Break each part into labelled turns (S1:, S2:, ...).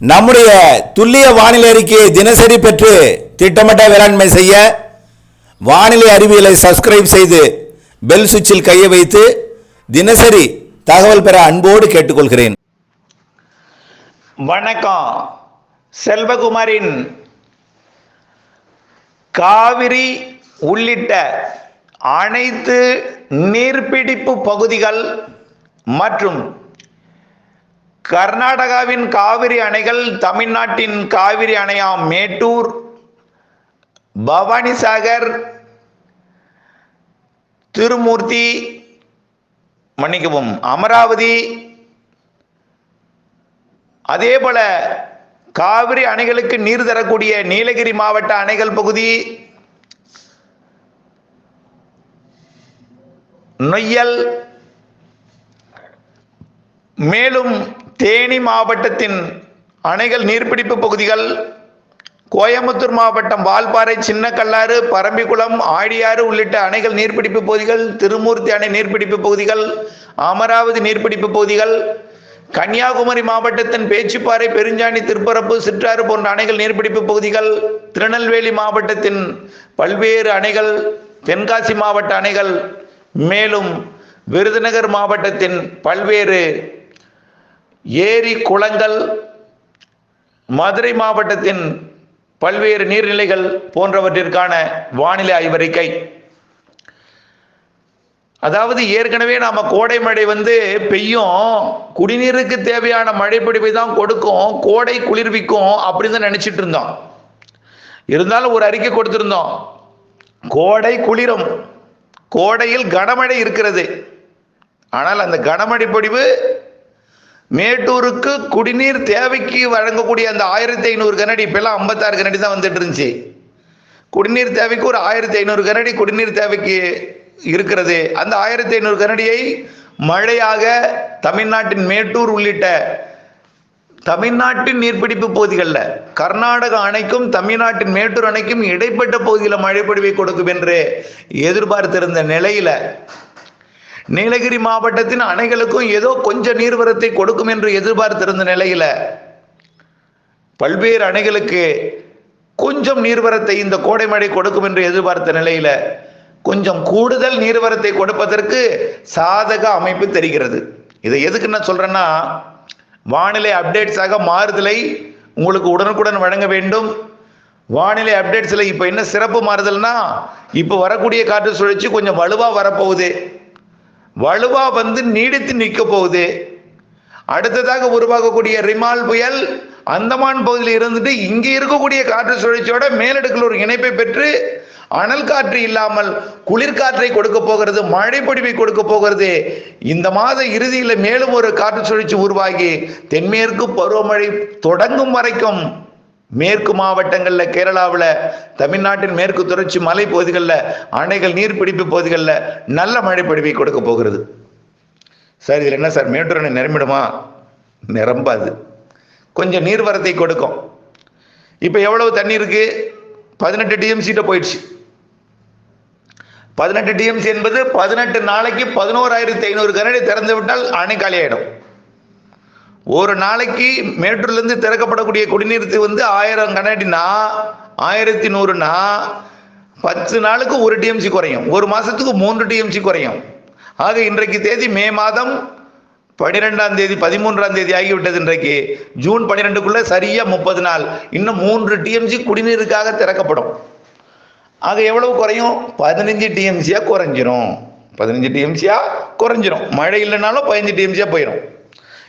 S1: நம்முடைய துல்லிய வானிலை அறிக்கையை தினசரி பெற்று திட்டமிட்ட வேளாண்மை செய்ய வானிலை அறிவியலை சப்ஸ்கிரைப் செய்து பெல் சுவிட்சில் கையை வைத்து தினசரி தகவல் பெற அன்போடு கேட்டுக்கொள்கிறேன்.
S2: வணக்கம். செல்வகுமாரின் காவிரி உள்ளிட்ட அனைத்து நீர்பிடிப்பு பகுதிகள் மற்றும் கர்நாடகாவின் காவிரி அணைகள் தமிழ்நாட்டின் காவிரி அணையாம் மேட்டூர் பவானிசாகர் திருமூர்த்தி மன்னிக்கவும் அமராவதி அதே போல காவிரி அணைகளுக்கு நீர் தரக்கூடிய நீலகிரி மாவட்ட அணைகள் பகுதி நொய்யல் மேலும் தேனி மாவட்டத்தின் அணைகள் நீர்பிடிப்பு பகுதிகள் கோயம்புத்தூர் மாவட்டம் வால்பாறை சின்னக்கல்லாறு பரம்பிக்குளம் ஆழியாறு உள்ளிட்ட அணைகள் நீர்பிடிப்பு பகுதிகள் திருமூர்த்தி அணை நீர்பிடிப்பு பகுதிகள் அமராவதி நீர்பிடிப்பு பகுதிகள் கன்னியாகுமரி மாவட்டத்தின் பேச்சுப்பாறை பெருஞ்சாணி திருப்பரப்பு சிற்றாறு போன்ற அணைகள் நீர்பிடிப்பு பகுதிகள் திருநெல்வேலி மாவட்டத்தின் பல்வேறு அணைகள் தென்காசி மாவட்ட அணைகள் மேலும் விருதுநகர் மாவட்டத்தின் பல்வேறு ஏரி குளங்கள் மதுரை மாவட்டத்தின் பல்வேறு நீர்நிலைகள் போன்றவற்றிற்கான வானிலை ஆய்வறிக்கை. அதாவது ஏற்கனவே நாம் கோடை மழை வந்து பெய்யும். குடிநீருக்கு தேவையான மழைப்பிடிப்பை தான் கொடுக்கும். கோடை குளிர்விக்கும் அப்படின்னு தான் நினச்சிட்டு இருந்தோம். இருந்தாலும் ஒரு அறிக்கை கொடுத்துருந்தோம். கோடை குளிரும். கோடையில் கனமழை இருக்கிறது. ஆனால் அந்த கனமழை பொடிவு மேட்டூருக்கு குடிநீர் தேவைக்கு வழங்கக்கூடிய அந்த ஆயிரத்தி ஐநூறு கனடி இப்பெல்லாம் ஐம்பத்தாறு கனடி தான் வந்துட்டு இருந்துச்சு குடிநீர் தேவைக்கு ஒரு ஆயிரத்தி ஐநூறு கனடி குடிநீர் தேவைக்கு இருக்கிறது. அந்த ஆயிரத்தி ஐநூறு கனடியை மழையாக தமிழ்நாட்டின் மேட்டூர் உள்ளிட்ட தமிழ்நாட்டின் நீர்பிடிப்பு பகுதிகளில் கர்நாடக அணைக்கும் தமிழ்நாட்டின் மேட்டூர் அணைக்கும் இடைப்பட்ட பகுதியில் மழைப்பொழிவை கொடுக்கும் என்று எதிர்பார்த்திருந்த நிலையில நீலகிரி மாவட்டத்தின் அணைகளுக்கும் ஏதோ கொஞ்சம் நீர்வரத்தை கொடுக்கும் என்று எதிர்பார்த்திருந்த நிலையில பல்வேறு அணைகளுக்கு கொஞ்சம் நீர்வரத்தை இந்த கோடை மழை கொடுக்கும் என்று எதிர்பார்த்த நிலையில கொஞ்சம் கூடுதல் நீர்வரத்தை கொடுப்பதற்கு சாதக அமைப்பு தெரிகிறது. இதை எதுக்கு நான் சொல்றேன்னா வானிலை அப்டேட்ஸாக மாறுதலை உங்களுக்கு உடனுக்குடன் வழங்க வேண்டும். வானிலை அப்டேட்ஸில் இப்போ என்ன சிறப்பு மாறுதல்னா இப்போ வரக்கூடிய காற்று சுழற்சி கொஞ்சம் வலுவாக வரப்போகுது. வலுவா வந்து நீடித்து நிற்க போகுது. அடுத்ததாக உருவாகக்கூடிய ரிமால் புயல் அந்தமான் பகுதியில் இருந்துட்டு இங்கே இருக்கக்கூடிய காற்று சுழற்சியோட மேலடுக்கில் ஒரு இணைப்பை பெற்று அனல் காற்று இல்லாமல் குளிர்காற்றை கொடுக்க போகிறது மழைப்பொடிவை கொடுக்க போகிறது. இந்த மாத இறுதியில் மேலும் ஒரு காற்று சுழற்சி உருவாகி தென்மேற்கு பருவமழை தொடங்கும் வரைக்கும் மேற்கு மாவட்டங்களில் கேரளாவில் தமிழ்நாட்டின் மேற்கு தொடர்ச்சி மலை பகுதிகளில் அணைகள் நீர்பிடிப்பு பகுதிகளில் நல்ல மழை பொழிவை கொடுக்க போகிறது. சார் இதில் என்ன சார் மேட்டூர் அணை நிரம்பிடுமா? நிரம்பாது. கொஞ்சம் நீர்வரத்தை கொடுக்கும். இப்போ எவ்வளவு தண்ணி இருக்கு? பதினெட்டு டிஎம்சிட்ட போயிடுச்சு. பதினெட்டு டிஎம்சி என்பது பதினெட்டு நாளைக்கு பதினோராயிரத்தி ஐநூறு கனடி திறந்து விட்டால் அணை காலியாயிடும். ஒரு நாளைக்கு மேட்டூர்லேருந்து திறக்கப்படக்கூடிய குடிநீர் வந்து ஆயிரம் கனடினா ஆயிரத்தி நூறுனா பத்து நாளுக்கு ஒரு டிஎம்சி குறையும். ஒரு மாதத்துக்கு மூன்று டிஎம்சி குறையும். ஆக இன்றைக்கு தேதி மே மாதம் பனிரெண்டாம் தேதி பதிமூன்றாம் தேதி ஆகிவிட்டது இன்றைக்கு. ஜூன் பனிரெண்டுக்குள்ளே சரியாக முப்பது நாள். இன்னும் மூன்று டிஎம்சி குடிநீருக்காக திறக்கப்படும். ஆக எவ்வளவு குறையும்? பதினஞ்சு டிஎம்சியாக குறைஞ்சிரும். பதினஞ்சு டிஎம்சியாக குறைஞ்சிரும். மழை இல்லைனாலும் பதினஞ்சு டிஎம்சியாக போயிடும்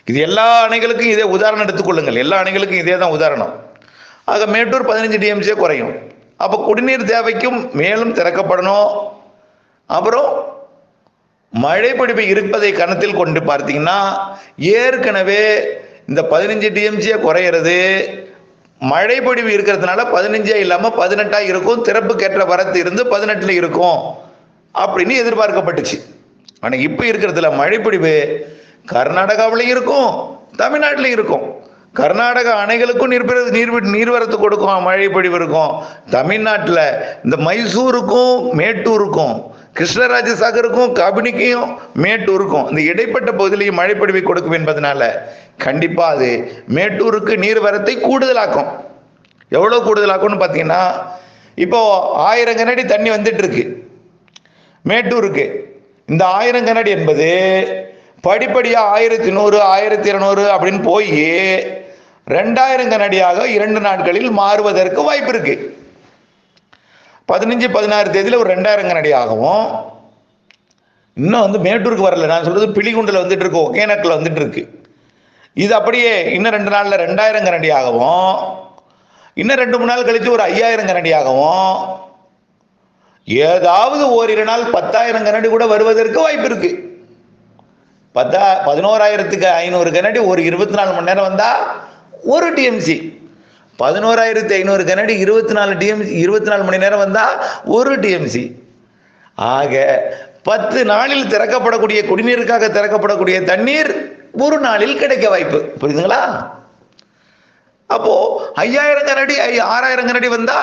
S2: இது எல்லா அணைகளுக்கும் இதே உதாரணம் எடுத்துக்கொள்ளுங்கள். எல்லா அணைகளுக்கும் இதே தான் உதாரணம். ஆக மேட்டூர் பதினஞ்சு டிஎம்சியே குறையும். அப்போ குடிநீர் தேவைக்கும் மேலும் திறக்கப்படணும். அப்புறம் மழைப்பிடிப்பு இருப்பதை கணத்தில் கொண்டு பார்த்தீங்கன்னா ஏற்கனவே இந்த பதினஞ்சு டிஎம்சியை குறையிறது. மழை இருக்கிறதுனால பதினஞ்சே இல்லாமல் பதினெட்டாக இருக்கும். திறப்புக்கேற்ற வரத்து இருந்து பதினெட்டில் இருக்கும். அப்படின்னு எதிர்பார்க்கப்பட்டுச்சு. ஆனால் இப்போ இருக்கிறதுல மழைப்பொழிவு கர்நாடகாவிலையும் இருக்கும் தமிழ்நாட்டிலையும் இருக்கும். கர்நாடக அணைகளுக்கும் நீர் நீர் நீர்வரத்து கொடுக்கும் மழை பொழிவு இருக்கும். தமிழ்நாட்டில் இந்த மைசூருக்கும் மேட்டூருக்கும் கிருஷ்ணராஜ சாகருக்கும் கபினிக்கும் மேட்டூருக்கும் இந்த இடைப்பட்ட பகுதியிலையும் மழைப்பொழிவை கொடுக்கும் என்பதனால கண்டிப்பாக அது மேட்டூருக்கு நீர்வரத்தை கூடுதலாக்கும். எவ்வளோ கூடுதலாக்கும்னு பார்த்தீங்கன்னா இப்போ ஆயிரம் கனடி தண்ணி வந்துட்டு இருக்கு. மேட்டூருக்கு. இந்த ஆயிரம் கனடி என்பது படிப்படியாக ஆயிரத்தி நூறு ஆயிரத்தி இருநூறு அப்படின்னு போய் ரெண்டாயிரம் கனடியாக இரண்டு நாட்களில் மாறுவதற்கு வாய்ப்பு இருக்கு. பதினஞ்சு பதினாறு தேதியில் ஒரு ரெண்டாயிரம் கனடியாகவும் இன்னும் வந்து மேட்டூருக்கு வரல. நான் சொல்றது பிலிகுண்டில் வந்துட்டு இருக்கு ஒகேனக்கில் வந்துட்டு இருக்கு. இது அப்படியே இன்னும் ரெண்டு நாளில் ரெண்டாயிரம் கனடியாகவும் இன்னும் ரெண்டு மூணு நாள் கழித்து ஒரு ஐயாயிரம் கனடியாகவும் ஏதாவது ஓரிரு நாள் பத்தாயிரம் கனடி கூட வருவதற்கு வாய்ப்பு இருக்குது பத்தா பதினோராயிரத்துக்கு ஐநூறு கனடி ஒரு இருபத்தி நாலு மணி நேரம் வந்தால் ஒரு டிஎம்சி பதினோராயிரத்து ஐநூறு கனடி இருபத்தி நாலு டிஎம்சி இருபத்தி நாலு மணி நேரம் வந்தால் ஒரு டிஎம்சி ஆக பத்து நாளில் திறக்கப்படக்கூடிய குடிநீருக்காக திறக்கப்படக்கூடிய தண்ணீர் ஒரு நாளில் கிடைக்க வாய்ப்பு. புரியுதுங்களா? அப்போ ஐயாயிரம் கனடி ஐ- ஆறாயிரம் கனடி வந்தா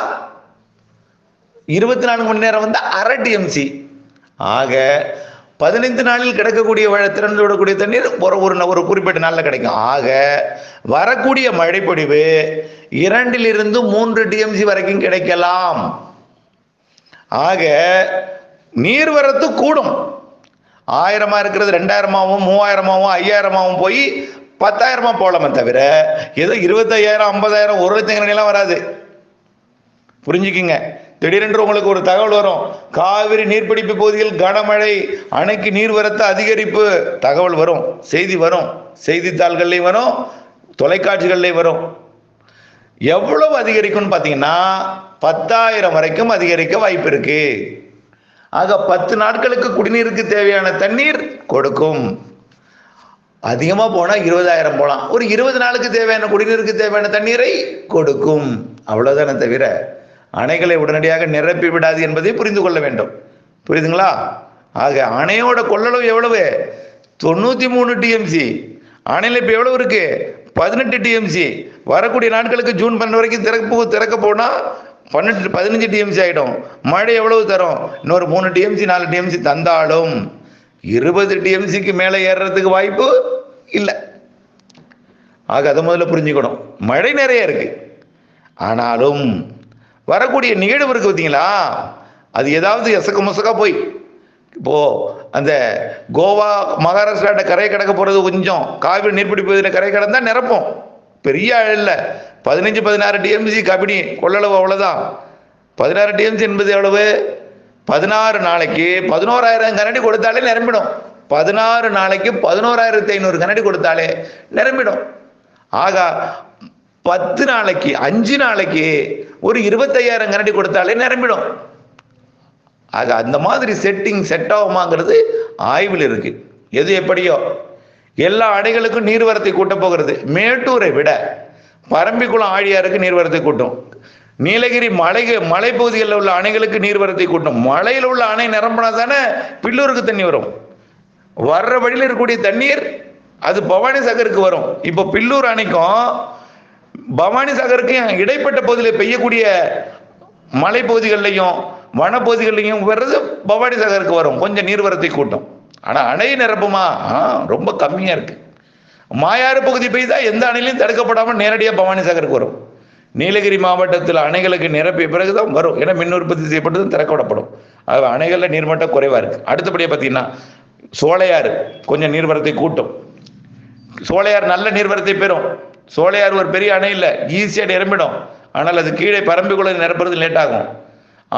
S2: இருபத்தி நான்கு மணி நேரம் வந்தா அரை டிஎம்சி ஆக பதினைந்து நாளில் கிடைக்கக்கூடிய வ- திறந்து விடக்கூடிய தண்ணீர் ஒரு ஒரு ஒரு குறிப்பிட்ட நாளில் கிடைக்கும். ஆக வரக்கூடிய மழைப்பொழிவு இரண்டிலிருந்து மூன்று டிஎம்சி வரைக்கும் கிடைக்கலாம். ஆக நீர்வரத்து கூடும். ஆயிரமா இருக்கிறது ரெண்டாயிரமாவும் மூவாயிரமாவும் ஐயாயிரமாவும் போய் பத்தாயிரமா போலாமே தவிர ஏதோ இருபத்தையாயிரம் ஐம்பதாயிரம் ஒரு லட்சம் எல்லாம் வராது. புரிஞ்சுக்கிங்க. திடீரென்று உங்களுக்கு ஒரு தகவல் வரும். காவிரி நீர்பிடிப்பு பகுதியில் கனமழை அணைக்கு நீர்வரத்து அதிகரிப்பு. தகவல் வரும். செய்தி வரும். செய்தித்தாள்கள்லையும் வரும். தொலைக்காட்சிகள்லையும் வரும். எவ்வளவு அதிகரிக்கும்னு பார்த்தீங்கன்னா பத்தாயிரம் வரைக்கும் அதிகரிக்க வாய்ப்பு இருக்கு. ஆக பத்து நாட்களுக்கு குடிநீருக்கு தேவையான தண்ணீர் கொடுக்கும். அதிகமாக போனால் இருபதாயிரம் போகலாம் ஒரு இருபது நாளுக்கு தேவையான குடிநீருக்கு தேவையான தண்ணீரை கொடுக்கும். அவ்வளோதானே தவிர அணைகளை உடனடியாக நிரப்பி விடாது என்பதை புரிந்து கொள்ள வேண்டும். புரியுதுங்களா? ஆக அணையோட கொள்ளளவு எவ்வளவு? தொண்ணூற்றி மூணு டிஎம்சி அணையில் இப்போ எவ்வளவு இருக்கு? பதினெட்டு டிஎம்சி வரக்கூடிய நாட்களுக்கு ஜூன் பன்னெண்டு வரைக்கும் திறப்பு திறக்க போனால் பன்னெண்டு பதினஞ்சு டிஎம்சி ஆகிடும் மழை எவ்வளவு தரும்? இன்னொரு மூணு டிஎம்சி நாலு டிஎம்சி தந்தாலும் இருபது டிஎம்சிக்கு மேலே ஏறுறதுக்கு வாய்ப்பு இல்லை. ஆக அதை முதல்ல புரிஞ்சுக்கணும். மழை நிறைய இருக்கு. ஆனாலும் வரக்கூடிய நிகழ்வு இருக்கு பார்த்தீங்களா? அது ஏதாவது எசக்க முசக்கா போய் இப்போ அந்த கோவா மகாராஷ்டிராட்ட கரையை கடக்க போறது கொஞ்சம் காவிரி நீர்பிடிப்பு கரை கடந்தா நிரப்போம். பெரிய இல்லை. பதினஞ்சு பதினாறு டிஎம்சி கபினி கொள்ளளவு அவ்வளவுதான். பதினாறு டிஎம்சி என்பது எவ்வளவு? பதினாறு நாளைக்கு பதினோராயிரம் கனடி கொடுத்தாலே நிரம்பிடும். பதினாறு நாளைக்கு பதினோராயிரத்தி ஐநூறு கனடி கொடுத்தாலே நிரம்பிடும். ஆகா பத்து நாளைக்கு அஞ்சு நாளைக்கு ஒரு இருபத்தையாயிரம் கரண்டி கொடுத்தாலே நிரம்பிடும். ஆக அந்த மாதிரி செட்டிங் செட் ஆகுமாங்கிறது ஆய்வில் இருக்கு. எது எப்படியோ. எல்லா அணைகளுக்கும் நீர்வரத்தை கூட்ட போகிறது. மேட்டூரை விட பரம்பிக்குளம் ஆழியாருக்கு நீர்வரத்தை கூட்டும். நீலகிரி மலை மலைப்பகுதிகளில் உள்ள அணைகளுக்கு நீர்வரத்தை கூட்டும். மலையில் உள்ள அணை நிரம்பினா தானே பில்லூருக்கு தண்ணி வரும். வர்ற வழியில் இருக்கக்கூடிய தண்ணீர் அது பவானி சாகருக்கு வரும். இப்போ பில்லூர் அணைக்கும் பவானி சாகருக்கும் இடைப்பட்ட பகுதியில் பெய்யக்கூடிய மலைப்பகுதிகள்லையும் வனப்பகுதிகள்லையும் வர்றது பவானி சாகருக்கு வரும். கொஞ்சம் நீர்வரத்தை கூட்டம். ஆனால் அணை நிரப்புமா? ஆ, ரொம்ப கம்மியாக இருக்கு. மாயாறு பகுதி பெய்தா எந்த அணையிலையும் தடுக்கப்படாமல் நேரடியாக பவானி சாகருக்கு வரும். நீலகிரி மாவட்டத்தில் அணைகளுக்கு நிரப்பிய பிறகு தான் வரும். ஏன்னா மின் உற்பத்தி செய்யப்பட்டதும் திறக்கப்படப்படும். அது அணைகளில் நீர்மட்டம் குறைவாக இருக்கு. அடுத்தபடியாக பார்த்தீங்கன்னா சோழையாறு கொஞ்சம் நீர்வரத்தை கூட்டும். சோழையார் நல்ல நீர்வரத்தை பெறும். சோழையார் ஒரு பெரிய அணை இல்லை ஈஸியாக நிரம்பிடும். ஆனால் அது கீழே பரம்பிக்குள்ள நிரப்புறது லேட் ஆகும்.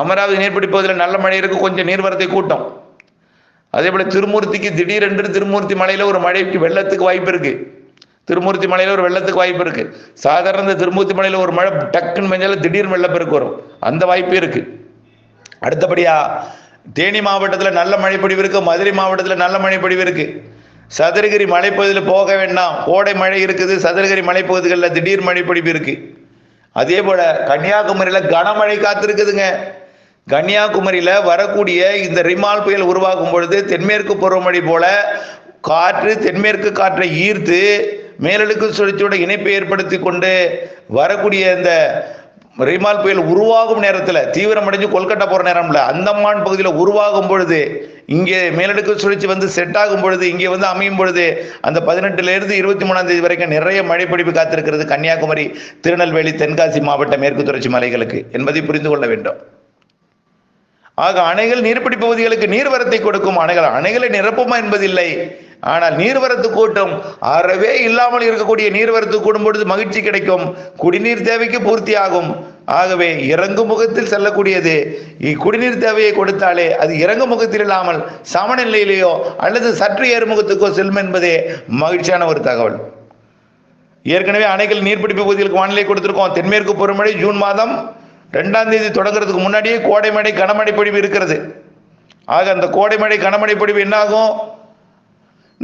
S2: அமராவதி நீர்பிடிப்பதில் நல்ல மழை இருக்கு கொஞ்சம் நீர்வரத்தை கூட்டம். அதே போல் திருமூர்த்திக்கு திடீரென்று திருமூர்த்தி மலையில் ஒரு மழைக்கு வெள்ளத்துக்கு வாய்ப்பு இருக்கு. திருமூர்த்தி மலையில் ஒரு வெள்ளத்துக்கு வாய்ப்பு இருக்கு. சாதாரண இந்த திருமூர்த்தி மலையில் ஒரு மழை டக்குன்னு மஞ்சள் திடீர்னு வெள்ளப்பெருக்கு வரும். அந்த வாய்ப்பு இருக்கு. அடுத்தபடியா தேனி மாவட்டத்தில் நல்ல மழைப்பொழிவு இருக்கு மதுரை மாவட்டத்தில் நல்ல மழைப்பொழிவு இருக்குது சதுரகிரி மலைப்பகுதியில் போக வேண்டாம். கோடை மழை இருக்குது. சதுரகிரி மலைப்பகுதிகளில் திடீர் மழைப்பொழிவு இருக்கு. அதே போல கன்னியாகுமரியில் கனமழை காத்திருக்குதுங்க. கன்னியாகுமரியில் வரக்கூடிய இந்த ரிமால் புயல் உருவாகும் பொழுது தென்மேற்கு பருவமழை போல காற்று தென்மேற்கு காற்றை ஈர்த்து மேலடுக்கு சுழற்சியோட இணைப்பை ஏற்படுத்தி கொண்டு வரக்கூடிய இந்த ரிமால் புயல் உருவாகும் நேரத்தில் தீவிரமடைஞ்சு கொல்கட்டா போகிற நேரம்ல அந்தமான் பகுதியில் உருவாகும் பொழுது இங்கே மேலடுக்கு சுழற்சி வந்து செட் ஆகும் பொழுது இங்கே வந்து அமையும் பொழுது அந்த பதினெட்டுலேருந்து இருபத்தி மூணாம் தேதி வரைக்கும் நிறைய மழை பிடிப்பு காத்திருக்கிறது கன்னியாகுமரி திருநெல்வேலி தென்காசி மாவட்ட மேற்கு தொடர்ச்சி மலைகளுக்கு என்பதை புரிந்து கொள்ள வேண்டும். ஆக அணைகள் நீர்பிடிப்பு பகுதிகளுக்கு நீர்வரத்தை கொடுக்கும் அணைகள் அணைகளை நிரப்புமா என்பதில்லை. ஆனால் நீர்வரத்து கூட்டம் அறவே இல்லாமல் இருக்கக்கூடிய நீர்வரத்து கூடும் பொழுது மகிழ்ச்சி கிடைக்கும். குடிநீர் தேவைக்கு பூர்த்தி ஆகும் ஆகவே இறங்கு முகத்தில் செல்லக்கூடியது. குடிநீர் தேவையை கொடுத்தாலே அது இறங்கு முகத்தில் இல்லாமல் சமநிலையிலேயோ அல்லது சற்று ஏறுமுகத்துக்கோ செல்லும் என்பதே மகிழ்ச்சியான ஒரு தகவல். ஏற்கனவே அணைகள் நீர்பிடிப்பு பகுதிகளுக்கு வானிலை கொடுத்திருக்கோம். தென்மேற்கு பொறுமழை ஜூன் மாதம் ரெண்டாம் தேதி தொடங்குறதுக்கு முன்னாடியே கோடை மழை கனமழை பொழிவு இருக்கிறது. ஆக அந்த கோடை மழை கனமழை பொழிவு என்னாகும்?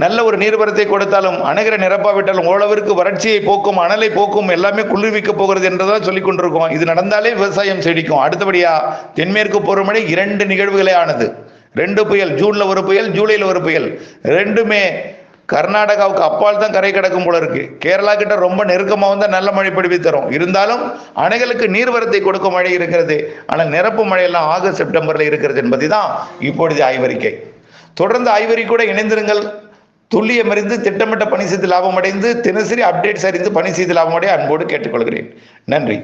S2: நல்ல ஒரு நீர்வரத்தை கொடுத்தாலும் அணைகளை நிரப்பாவிட்டாலும் ஓரளவிற்கு வறட்சியை போக்கும் அனலை போக்கும் எல்லாமே குளிர்விக்க போகிறது என்றுதான் சொல்லிக் கொண்டிருக்கோம். இது நடந்தாலே விவசாயம் செழிக்கும். அடுத்தபடியா தென்மேற்கு பருவமழை இரண்டு நிகழ்வுகளே ஆனது. ரெண்டு புயல் ஜூன்ல ஒரு புயல் ஜூலைல ஒரு புயல். ரெண்டுமே கர்நாடகாவுக்கு அப்பால் தான் கரை கிடக்கும் போல இருக்கு. கேரளா கிட்ட ரொம்ப நெருக்கமாக வந்தால் நல்ல மழை பிடிவி தரும். இருந்தாலும் அணைகளுக்கு நீர்வரத்தை கொடுக்கும் மழை இருக்கிறது. ஆனால் நிரப்பு மழையெல்லாம் ஆகஸ்ட் செப்டம்பர்ல இருக்கிறது என்பது தான் இப்பொழுது ஆய்வறிக்கை. தொடர்ந்து ஆய்வறி கூட இணைந்திருங்கள். துல்லியம் அறிந்து திட்டமிட்ட பணி செய்து லாபம் அடைந்து தினசரி அப்டேட்ஸ் அறிந்து பணி செய்து லாபமடைய அன்போடு கேட்டுக்கொள்கிறேன். நன்றி.